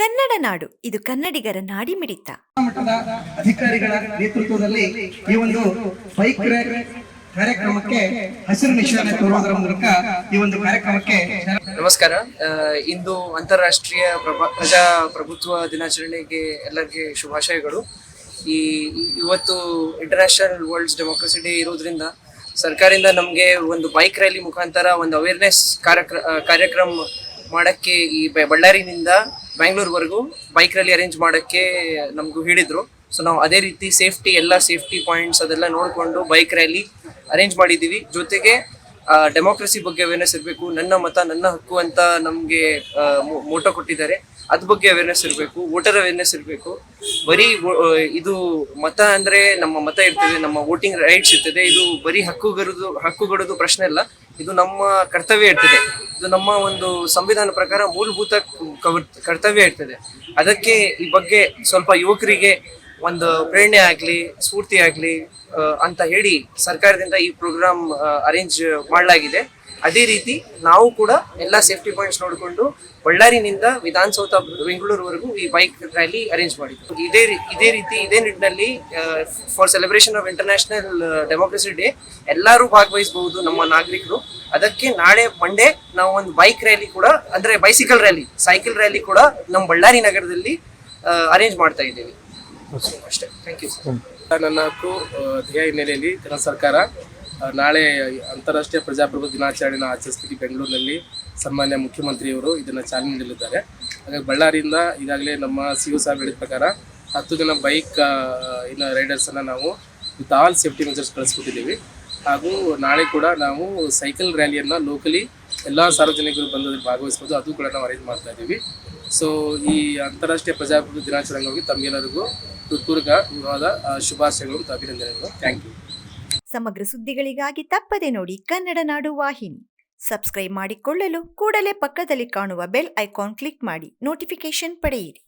ಕನ್ನಡ ನಾಡು. ಇದು ಕನ್ನಡಿಗರ ನಾಡಿಮಿಡಿತ. ಮಟ್ಟದ ಅಧಿಕಾರಿಗಳ ನೇತೃತ್ವದಲ್ಲಿ ಈ ಒಂದು ಬೈಕ್ ಕಾರ್ಯಕ್ರಮಕ್ಕೆ ಹಸಿರು ನಿಶಾನೆ ತೋರುವುದರ ಮೂಲಕ ಈ ಒಂದು ಕಾರ್ಯಕ್ರಮಕ್ಕೆ ನಮಸ್ಕಾರ. ಇಂದು ಅಂತಾರಾಷ್ಟ್ರೀಯ ಪ್ರಭಾ ಪ್ರಜಾಪ್ರಭುತ್ವ ದಿನಾಚರಣೆಗೆ ಎಲ್ಲರಿಗೆ ಶುಭಾಶಯಗಳು. ಈ ಇವತ್ತು ಇಂಟರ್ನ್ಯಾಷನಲ್ ವರ್ಲ್ಡ್ಸ್ ಡೆಮೋಕ್ರಸಿ ಡೇ ಇರೋದ್ರಿಂದ ಸರ್ಕಾರದಿಂದ ನಮಗೆ ಒಂದು ಬೈಕ್ ರ್ಯಾಲಿ ಮುಖಾಂತರ ಒಂದು ಅವೇರ್ನೆಸ್ ಕಾರ್ಯಕ್ರ ಕಾರ್ಯಕ್ರಮ ಮಾಡಕ್ಕೆ ಈ ಬಳ್ಳಾರಿನಿಂದ ಬ್ಯಾಂಗ್ಳೂರ್ವರೆಗೂ ಬೈಕ್ ರ್ಯಾಲಿ ಅರೇಂಜ್ ಮಾಡೋಕ್ಕೆ ನಮಗೂ ಹೇಳಿದ್ರು. ಸೊ ನಾವು ಅದೇ ರೀತಿ ಸೇಫ್ಟಿ ಎಲ್ಲ ಸೇಫ್ಟಿ ಪಾಯಿಂಟ್ಸ್ ಅದೆಲ್ಲ ನೋಡಿಕೊಂಡು ಬೈಕ್ ರ್ಯಾಲಿ ಅರೇಂಜ್ ಮಾಡಿದ್ದೀವಿ. ಜೊತೆಗೆ ಡೆಮೋಕ್ರಸಿ ಬಗ್ಗೆ ಅವೇರ್ನೆಸ್ ಇರಬೇಕು, ನನ್ನ ಮತ, ನನ್ನ ಹಕ್ಕು ಅಂತ ನಮಗೆ ಮೋಟೋ ಕೊಟ್ಟಿದ್ದಾರೆ. ಅದ್ ಬಗ್ಗೆ ಅವೇರ್ನೆಸ್ ಇರಬೇಕು ವೋಟರ್ ಅವೇರ್ನೆಸ್ ಇರಬೇಕು. ಬರೀ ಇದು ಮತ ಅಂದ್ರೆ ನಮ್ಮ ಮತ ಇರ್ತದೆ, ನಮ್ಮ ವೋಟಿಂಗ್ ರೈಟ್ಸ್ ಇರ್ತದೆ, ಇದು ಬರೀ ಹಕ್ಕುಗರದು ಹಕ್ಕುಗಳದು ಪ್ರಶ್ನೆ ಅಲ್ಲ. ಇದು ನಮ್ಮ ಕರ್ತವ್ಯ ಇರ್ತದೆ. ಇದು ನಮ್ಮ ಒಂದು ಸಂವಿಧಾನ ಪ್ರಕಾರ ಮೂಲಭೂತ ಕರ್ತವ್ಯ ಇರ್ತದೆ. ಅದಕ್ಕೆ ಈ ಬಗ್ಗೆ ಸ್ವಲ್ಪ ಯುವಕರಿಗೆ ಒಂದು ಪ್ರೇರಣೆ ಆಗಲಿ, ಸ್ಫೂರ್ತಿ ಆಗಲಿ ಅಂತ ಹೇಳಿ ಸರ್ಕಾರದಿಂದ ಈ ಪ್ರೋಗ್ರಾಮ್ ಅರೇಂಜ್ ಮಾಡಲಾಗಿದೆ. ಅದೇ ರೀತಿ ನಾವು ಕೂಡ ಎಲ್ಲ ಸೇಫ್ಟಿ ಪಾಯಿಂಟ್ಸ್ ನೋಡಿಕೊಂಡು ಬಳ್ಳಾರಿನಿಂದ ವಿಧಾನಸೌಧ ಬೆಂಗಳೂರುವರೆಗೂ ಈ ಬೈಕ್ ರ್ಯಾಲಿ ಅರೇಂಜ್ ಮಾಡಿದ್ದು ಇದೇ ಇದೇ ರೀತಿ, ಇದೇ ನಿಟ್ಟಿನಲ್ಲಿ for celebration of international democracy day ಎಲ್ಲರೂ ಭಾಗವಹಿಸಬಹುದು ನಮ್ಮ ನಾಗರಿಕರು. ಅದಕ್ಕೆ ನಾಳೆ ಮಂಡೇ ನಾವು ಒಂದು ಬೈಕ್ ರ್ಯಾಲಿ ಕೂಡ, ಅಂದ್ರೆ ಬೈಸಿಕಲ್ ರ್ಯಾಲಿ ಸೈಕಲ್ ರ್ಯಾಲಿ ಕೂಡ ನಮ್ಮ ಬಳ್ಳಾರಿ ನಗರದಲ್ಲಿ ಅರೇಂಜ್ ಮಾಡ್ತಾ ಇದ್ದೀವಿ. ಅಷ್ಟೇ. ಥ್ಯಾಂಕ್ ಯು ನನ್ನ ಹಕ್ಕು ಧ್ಯೇಯ ಹಿನ್ನೆಲೆಯಲ್ಲಿ ಕೇಂದ್ರ ಸರ್ಕಾರ ನಾಳೆ ಅಂತಾರಾಷ್ಟ್ರೀಯ ಪ್ರಜಾಪ್ರಭುತ್ವ ದಿನಾಚರಣೆಯನ್ನು ಆಚರಿಸ್ತೀವಿ ಬೆಂಗಳೂರಿನಲ್ಲಿ ಸನ್ಮಾನ್ಯ ಮುಖ್ಯಮಂತ್ರಿಯವರು ಇದನ್ನು ಚಾಲನೆ ನೀಡಲಿದ್ದಾರೆ. ಹಾಗಾಗಿ ಬಳ್ಳಾರಿಯಿಂದ ಈಗಾಗಲೇ ನಮ್ಮ ಸಿ ಯು ಸಾಹೇಬ್ ಹೇಳಿದ ಪ್ರಕಾರ ಹತ್ತು ಜನ ಬೈಕ್ ಇನ್ನು ರೈಡರ್ಸನ್ನು ನಾವು ವಿತ್ ಆಲ್ ಸೇಫ್ಟಿ ಮೆಜರ್ಸ್ ಕಳಿಸ್ಕೊಟ್ಟಿದ್ದೀವಿ. ಹಾಗೂ ನಾಳೆ ಕೂಡ ನಾವು ಸೈಕಲ್ ರ್ಯಾಲಿಯನ್ನು ಲೋಕಲಿ ಎಲ್ಲ ಸಾರ್ವಜನಿಕರು ಬಂದು ಭಾಗವಹಿಸ್ಬೋದು. ಅದು ಕೂಡ ನಾವು ಅರೇಂಜ್ ಮಾಡ್ತಾ ಇದ್ದೀವಿ. ಸೊ ಈ ಅಂತಾರಾಷ್ಟ್ರೀಯ ಪ್ರಜಾಪ್ರಭುತ್ವ ದಿನಾಚರಣೆಗಾಗಿ ತಮ್ಗೆಲ್ಲರಿಗೂ ಆ, ಶುಭಾಶಯಗಳು ಮತ್ತು ಅಭಿನಂದನೆಗಳು. ಥ್ಯಾಂಕ್ ಯು ಸಮಗ್ರ ಸುದ್ದಿಗಳಿಗಾಗಿ ತಪ್ಪದೆ ನೋಡಿ ಕನ್ನಡ ನಾಡು ವಾಹಿನಿ. ಸಬ್ಸ್ಕ್ರೈಬ್ ಮಾಡಿಕೊಳ್ಳಲು ಕೂಡಲೇ ಪಕ್ಕದಲ್ಲಿ ಕಾಣುವ ಬೆಲ್ ಐಕಾನ್ ಕ್ಲಿಕ್ ಮಾಡಿ ನೋಟಿಫಿಕೇಶನ್ ಪಡೆಯಿರಿ.